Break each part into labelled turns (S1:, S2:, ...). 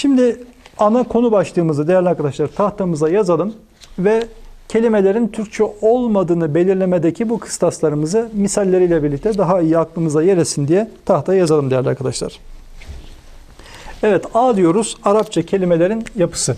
S1: Şimdi ana konu başlığımızı değerli arkadaşlar tahtamıza yazalım ve kelimelerin Türkçe olmadığını belirlemedeki bu kıstaslarımızı misalleriyle birlikte daha iyi aklımıza yer etsin diye tahtaya yazalım değerli arkadaşlar. Evet A diyoruz Arapça kelimelerin yapısı.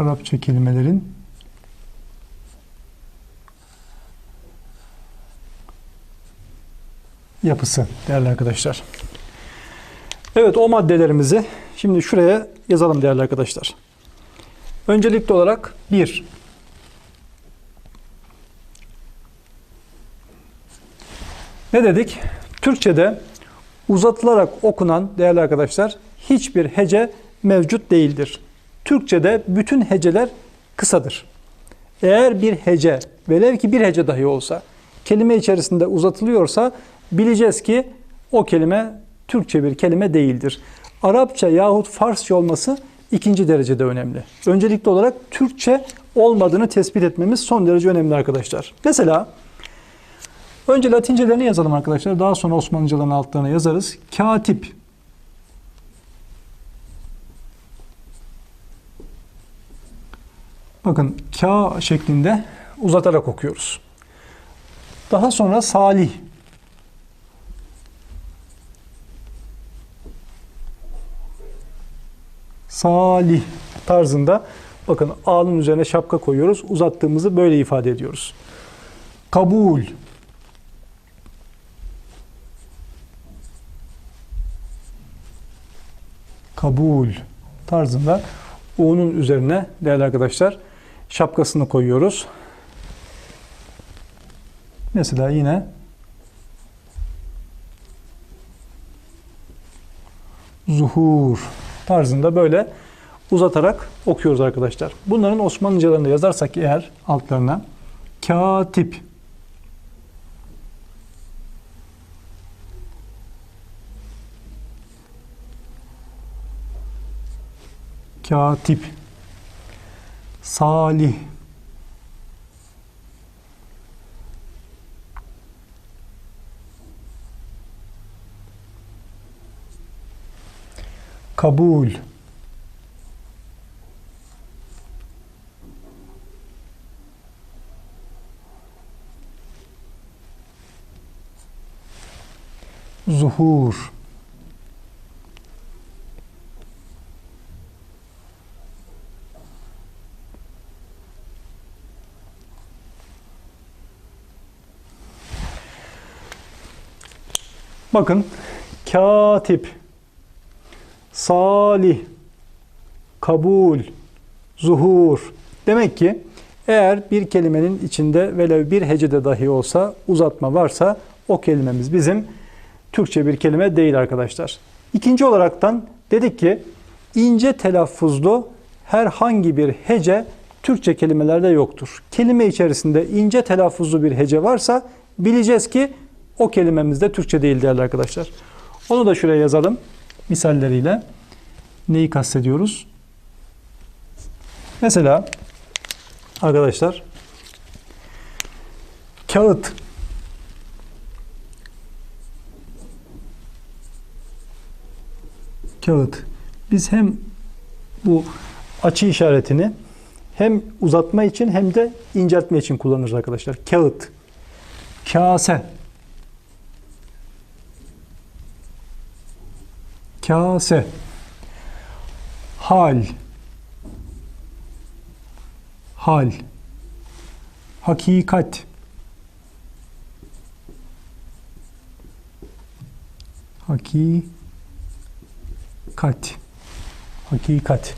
S1: Arapça kelimelerin yapısı değerli arkadaşlar. Evet o maddelerimizi şimdi şuraya yazalım değerli arkadaşlar. Öncelikli olarak bir Ne dedik? Türkçe'de uzatılarak okunan değerli arkadaşlar hiçbir hece mevcut değildir. Türkçe'de bütün heceler kısadır. Eğer bir hece, velev ki bir hece dahi olsa, kelime içerisinde uzatılıyorsa bileceğiz ki o kelime Türkçe bir kelime değildir. Arapça yahut Farsça olması ikinci derecede önemli. Öncelikli olarak Türkçe olmadığını tespit etmemiz son derece önemli arkadaşlar. Mesela önce Latincelerini yazalım arkadaşlar. Daha sonra Osmanlıcaların altlarına yazarız. Katip Bakın ka şeklinde uzatarak okuyoruz. Daha sonra salih. Salih tarzında bakın a'nın üzerine şapka koyuyoruz. Uzattığımızı böyle ifade ediyoruz. Kabul. Kabul tarzında U'nun üzerine değerli arkadaşlar şapkasını koyuyoruz. Mesela yine zuhur tarzında böyle uzatarak okuyoruz arkadaşlar. Bunların Osmanlıcalarını yazarsak eğer altlarına katip katip, salih, kabul, zuhur, Bakın katip, salih, kabul, zuhur. Demek ki eğer bir kelimenin içinde velev bir hecede dahi olsa uzatma varsa o kelimemiz bizim Türkçe bir kelime değil arkadaşlar. İkinci olaraktan dedik ki ince telaffuzlu herhangi bir hece Türkçe kelimelerde yoktur. Kelime içerisinde ince telaffuzlu bir hece varsa bileceğiz ki o kelimemiz de Türkçe değil değerli arkadaşlar. Onu da şuraya yazalım misalleriyle. Neyi kastediyoruz? Mesela arkadaşlar kağıt kağıt. Biz hem bu açı işaretini hem uzatma için hem de inceltme için kullanırız arkadaşlar. Kağıt, kase, kase, hal, hal, hakikat, hakikat, hakikat.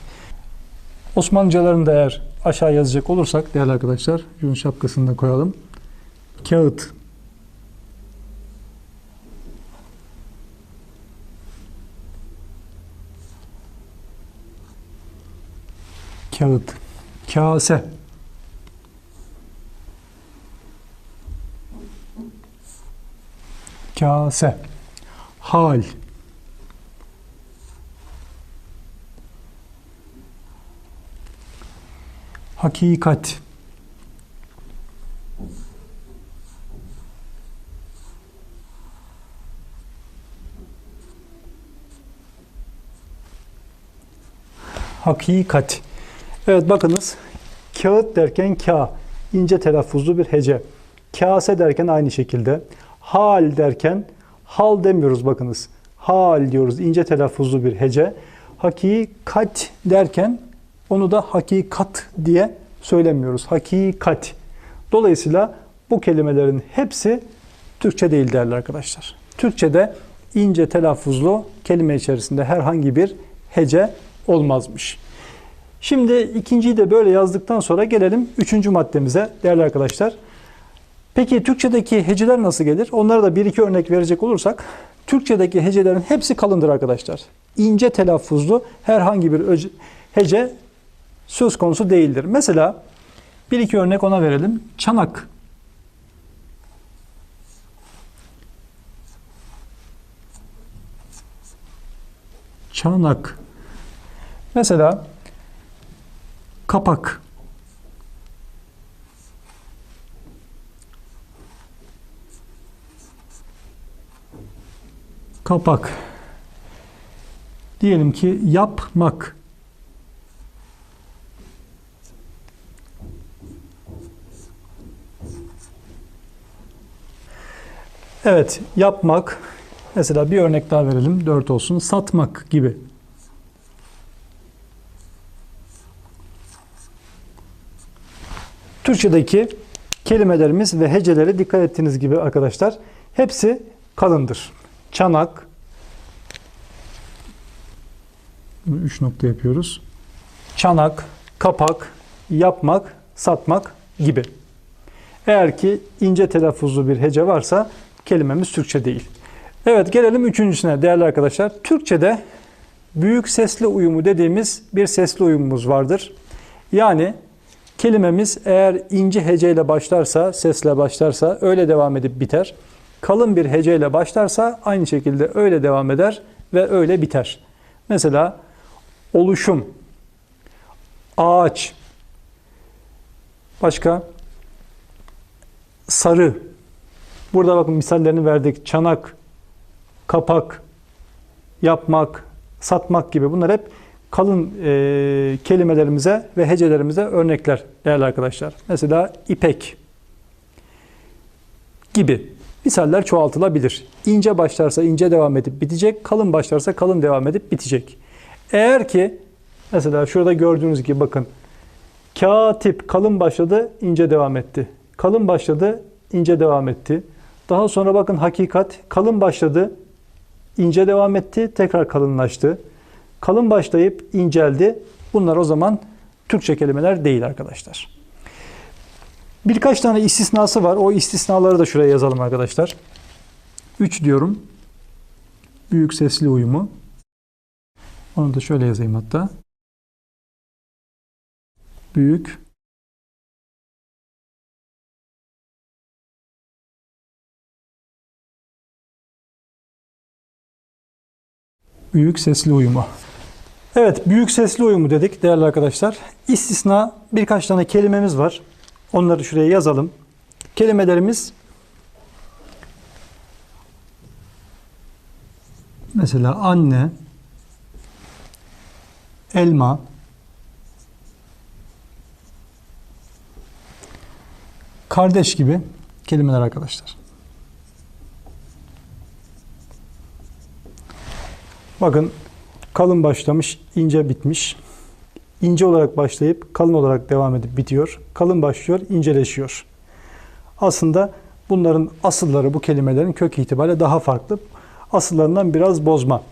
S1: Osmanlıcalarını da eğer aşağı yazacak olursak değerli arkadaşlar, şunun şapkasını da koyalım. Kağıt, Kağıt. Kase. Kase. Hal. Hakikat. Hakikat. Evet bakınız. Kağıt derken ka. ince telaffuzlu bir hece. Kase derken aynı şekilde. Hal derken hal demiyoruz bakınız. Hal diyoruz. ince telaffuzlu bir hece. Hakikat derken onu da hakikat diye söylemiyoruz. Hakikat. Dolayısıyla bu kelimelerin hepsi Türkçe değil değerli arkadaşlar. Türkçe'de ince telaffuzlu kelime içerisinde herhangi bir hece olmazmış. Şimdi ikinciyi de böyle yazdıktan sonra gelelim üçüncü maddemize değerli arkadaşlar. Peki Türkçedeki heceler nasıl gelir? Onlara da bir iki örnek verecek olursak Türkçedeki hecelerin hepsi kalındır arkadaşlar. İnce telaffuzlu herhangi bir hece söz konusu değildir. Mesela bir iki örnek ona verelim. Çanak. Çanak. Mesela kapak. Kapak. Diyelim ki yapmak. Evet, yapmak. Mesela bir örnek daha verelim. Dört olsun. Satmak gibi. Türkçedeki kelimelerimiz ve heceleri dikkat ettiğiniz gibi arkadaşlar hepsi kalındır. Çanak, Bunu üç nokta yapıyoruz. Çanak, kapak, yapmak, satmak gibi. Eğer ki ince telaffuzlu bir hece varsa kelimemiz Türkçe değil. Evet gelelim üçüncüsüne değerli arkadaşlar. Türkçe'de büyük sesli uyumu dediğimiz bir sesli uyumumuz vardır. Yani kelimemiz eğer ince heceyle başlarsa, sesle başlarsa öyle devam edip biter. Kalın bir heceyle başlarsa aynı şekilde öyle devam eder ve öyle biter. Mesela oluşum, ağaç, başka sarı. Burada bakın misallerini verdik. Çanak, kapak, yapmak, satmak gibi bunlar hep kalın e, kelimelerimize ve hecelerimize örnekler değerli arkadaşlar. Mesela ipek gibi misaller çoğaltılabilir. İnce başlarsa ince devam edip bitecek, kalın başlarsa kalın devam edip bitecek. Eğer ki mesela şurada gördüğünüz gibi bakın katip kalın başladı, ince devam etti. Kalın başladı, ince devam etti. Daha sonra bakın hakikat kalın başladı, ince devam etti, tekrar kalınlaştı. Kalın başlayıp inceldi. Bunlar o zaman Türkçe kelimeler değil arkadaşlar. Birkaç tane istisnası var. O istisnaları da şuraya yazalım arkadaşlar. 3 diyorum. Büyük sesli uyumu. Onu da şöyle yazayım hatta. Büyük Büyük sesli uyumu. Evet, büyük sesli uyumu dedik değerli arkadaşlar. İstisna birkaç tane kelimemiz var. Onları şuraya yazalım. Kelimelerimiz mesela anne, elma, kardeş gibi kelimeler arkadaşlar. Bakın kalın başlamış, ince bitmiş. İnce olarak başlayıp kalın olarak devam edip bitiyor. Kalın başlıyor, inceleşiyor. Aslında bunların asılları bu kelimelerin kök itibariyle daha farklı. Asıllarından biraz bozma.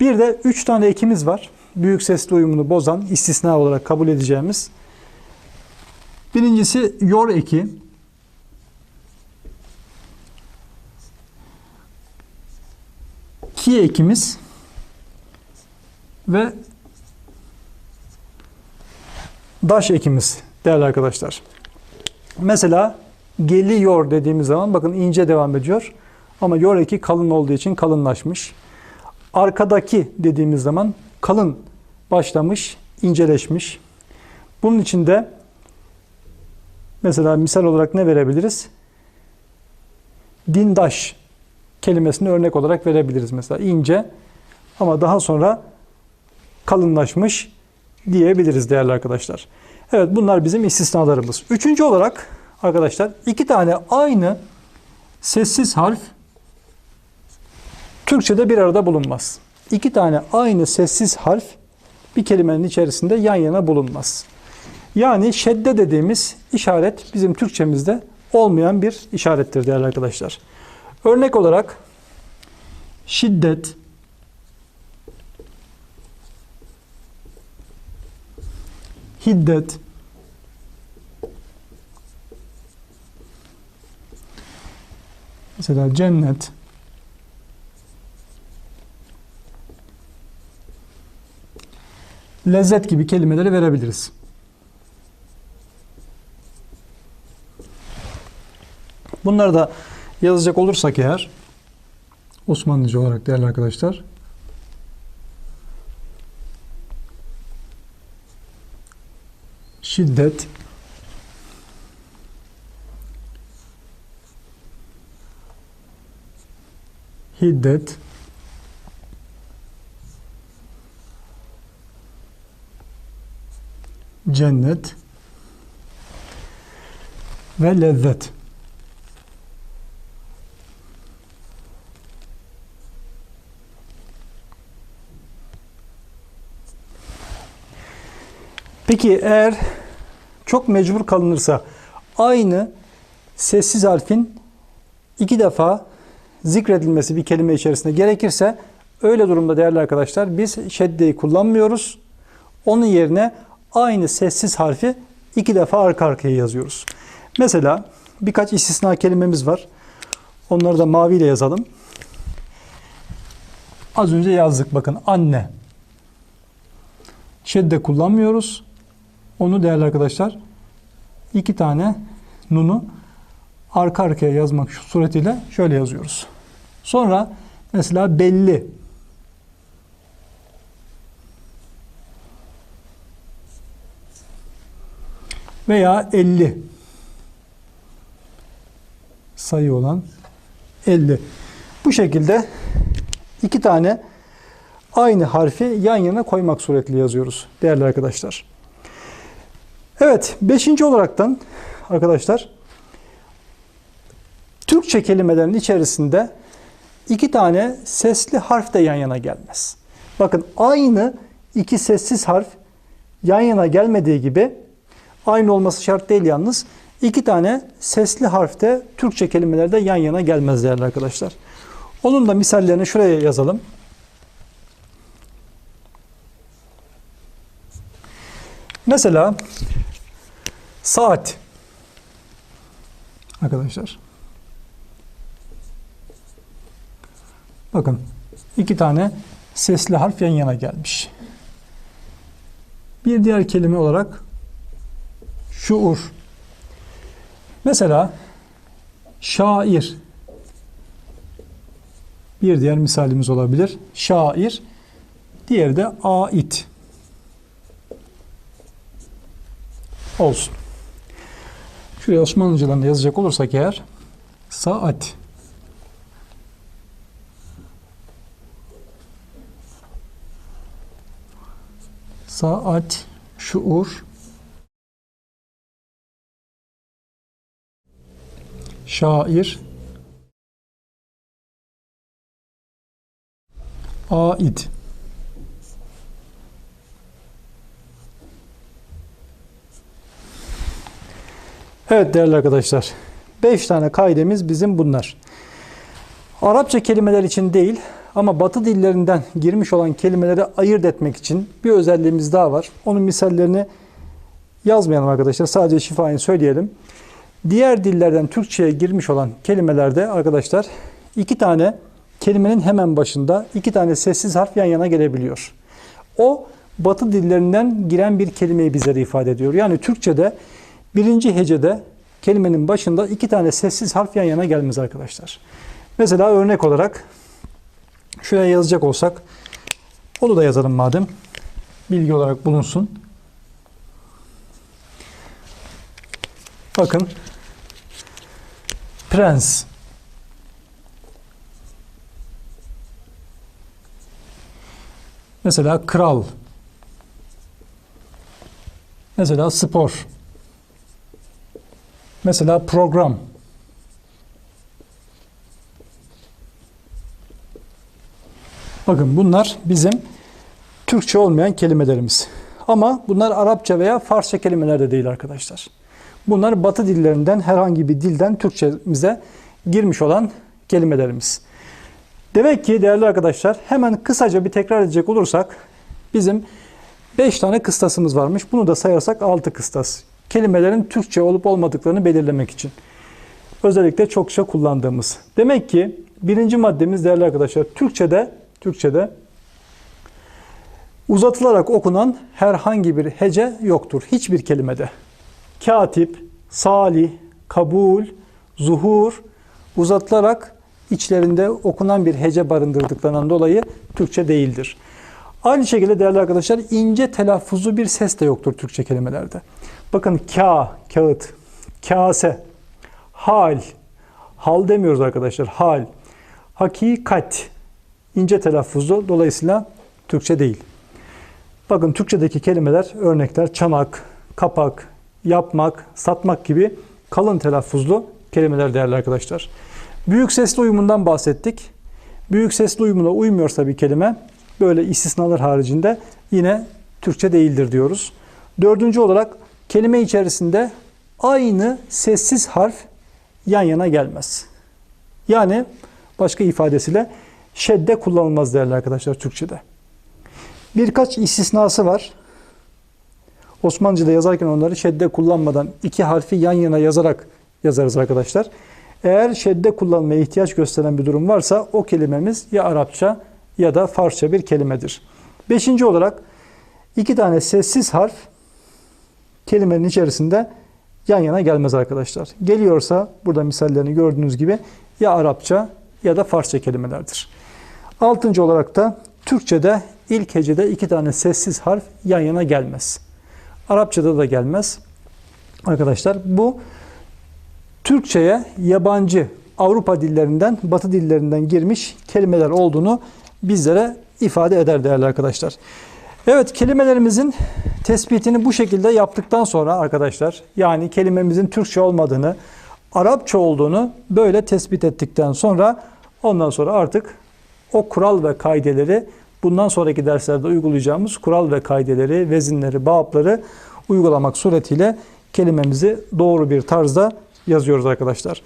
S1: Bir de üç tane ekimiz var. Büyük sesli uyumunu bozan, istisna olarak kabul edeceğimiz. Birincisi yor eki. Ki ekimiz ve daş ekimiz değerli arkadaşlar. Mesela geliyor dediğimiz zaman bakın ince devam ediyor. Ama yor eki kalın olduğu için kalınlaşmış. Arkadaki dediğimiz zaman kalın başlamış, inceleşmiş. Bunun için de mesela misal olarak ne verebiliriz? Dindaş kelimesini örnek olarak verebiliriz mesela. ince ama daha sonra kalınlaşmış diyebiliriz değerli arkadaşlar. Evet bunlar bizim istisnalarımız. Üçüncü olarak arkadaşlar iki tane aynı sessiz harf Türkçe'de bir arada bulunmaz. İki tane aynı sessiz harf bir kelimenin içerisinde yan yana bulunmaz. Yani şedde dediğimiz işaret bizim Türkçemizde olmayan bir işarettir değerli arkadaşlar. Örnek olarak şiddet, hiddet, mesela cennet, lezzet gibi kelimeleri verebiliriz. Bunları da yazacak olursak eğer Osmanlıca olarak değerli arkadaşlar şiddet. Hiddet. Cennet. Ve lezzet. Peki eğer çok mecbur kalınırsa aynı sessiz harfin iki defa zikredilmesi bir kelime içerisinde gerekirse öyle durumda değerli arkadaşlar biz şeddeyi kullanmıyoruz. Onun yerine aynı sessiz harfi iki defa arka arkaya yazıyoruz. Mesela birkaç istisna kelimemiz var. Onları da maviyle yazalım. Az önce yazdık bakın anne. Şedde kullanmıyoruz. Onu değerli arkadaşlar iki tane nunu arka arkaya yazmak suretiyle şöyle yazıyoruz. Sonra mesela belli. Veya 50. Sayı olan 50. Bu şekilde iki tane aynı harfi yan yana koymak suretiyle yazıyoruz değerli arkadaşlar. Evet, beşinci olaraktan arkadaşlar Türkçe kelimelerin içerisinde iki tane sesli harf de yan yana gelmez. Bakın aynı iki sessiz harf yan yana gelmediği gibi aynı olması şart değil yalnız. iki tane sesli harf de Türkçe kelimelerde yan yana gelmez değerli arkadaşlar. Onun da misallerini şuraya yazalım. Mesela saat arkadaşlar. Bakın iki tane sesli harf yan yana gelmiş. Bir diğer kelime olarak şuur. Mesela şair bir diğer misalimiz olabilir. Şair. Diğeri de ait. Olsun. Şuraya Osmanlıcadan da yazacak olursak eğer saat. Saat şuur. Şair. Ait Evet değerli arkadaşlar. 5 tane kaidemiz bizim bunlar. Arapça kelimeler için değil ama batı dillerinden girmiş olan kelimeleri ayırt etmek için bir özelliğimiz daha var. Onun misallerini yazmayalım arkadaşlar. Sadece şifayen söyleyelim. Diğer dillerden Türkçe'ye girmiş olan kelimelerde arkadaşlar iki tane kelimenin hemen başında iki tane sessiz harf yan yana gelebiliyor. O Batı dillerinden giren bir kelimeyi bizlere ifade ediyor. Yani Türkçe'de birinci hecede kelimenin başında iki tane sessiz harf yan yana gelmez arkadaşlar. Mesela örnek olarak şuraya yazacak olsak onu da yazalım madem. Bilgi olarak bulunsun. Bakın. Prens. Mesela kral. Mesela spor. Mesela program. Bakın bunlar bizim Türkçe olmayan kelimelerimiz. Ama bunlar Arapça veya Farsça kelimeler de değil arkadaşlar. Bunlar Batı dillerinden herhangi bir dilden Türkçemize girmiş olan kelimelerimiz. Demek ki değerli arkadaşlar hemen kısaca bir tekrar edecek olursak bizim 5 tane kıstasımız varmış. Bunu da sayarsak 6 kıstas. Kelimelerin Türkçe olup olmadıklarını belirlemek için. Özellikle çokça kullandığımız. Demek ki birinci maddemiz değerli arkadaşlar Türkçe'de Türkçe'de uzatılarak okunan herhangi bir hece yoktur. Hiçbir kelimede. Katip, salih, kabul, zuhur uzatılarak içlerinde okunan bir hece barındırdıklarından dolayı Türkçe değildir. Aynı şekilde değerli arkadaşlar ince telaffuzlu bir ses de yoktur Türkçe kelimelerde. Bakın ka, kağıt, kase, hal, hal demiyoruz arkadaşlar, hal, hakikat, ince telaffuzlu dolayısıyla Türkçe değil. Bakın Türkçedeki kelimeler, örnekler çanak, kapak, yapmak, satmak gibi kalın telaffuzlu kelimeler değerli arkadaşlar. Büyük sesli uyumundan bahsettik. Büyük sesli uyumuna uymuyorsa bir kelime böyle istisnalar haricinde yine Türkçe değildir diyoruz. Dördüncü olarak kelime içerisinde aynı sessiz harf yan yana gelmez. Yani başka ifadesiyle şedde kullanılmaz değerli arkadaşlar Türkçe'de. Birkaç istisnası var. Osmanlıca'da yazarken onları şedde kullanmadan iki harfi yan yana yazarak yazarız arkadaşlar. Eğer şedde kullanmaya ihtiyaç gösteren bir durum varsa o kelimemiz ya Arapça ya da Farsça bir kelimedir. Beşinci olarak iki tane sessiz harf kelimenin içerisinde yan yana gelmez arkadaşlar. Geliyorsa burada misallerini gördüğünüz gibi ya Arapça ya da Farsça kelimelerdir. Altıncı olarak da Türkçe'de ilk hecede iki tane sessiz harf yan yana gelmez. Arapçada da gelmez. Arkadaşlar bu Türkçe'ye yabancı Avrupa dillerinden, Batı dillerinden girmiş kelimeler olduğunu bizlere ifade eder değerli arkadaşlar. Evet kelimelerimizin tespitini bu şekilde yaptıktan sonra arkadaşlar yani kelimemizin Türkçe olmadığını, Arapça olduğunu böyle tespit ettikten sonra ondan sonra artık o kural ve kaideleri bundan sonraki derslerde uygulayacağımız kural ve kaideleri, vezinleri, bağıpları uygulamak suretiyle kelimemizi doğru bir tarzda yazıyoruz arkadaşlar.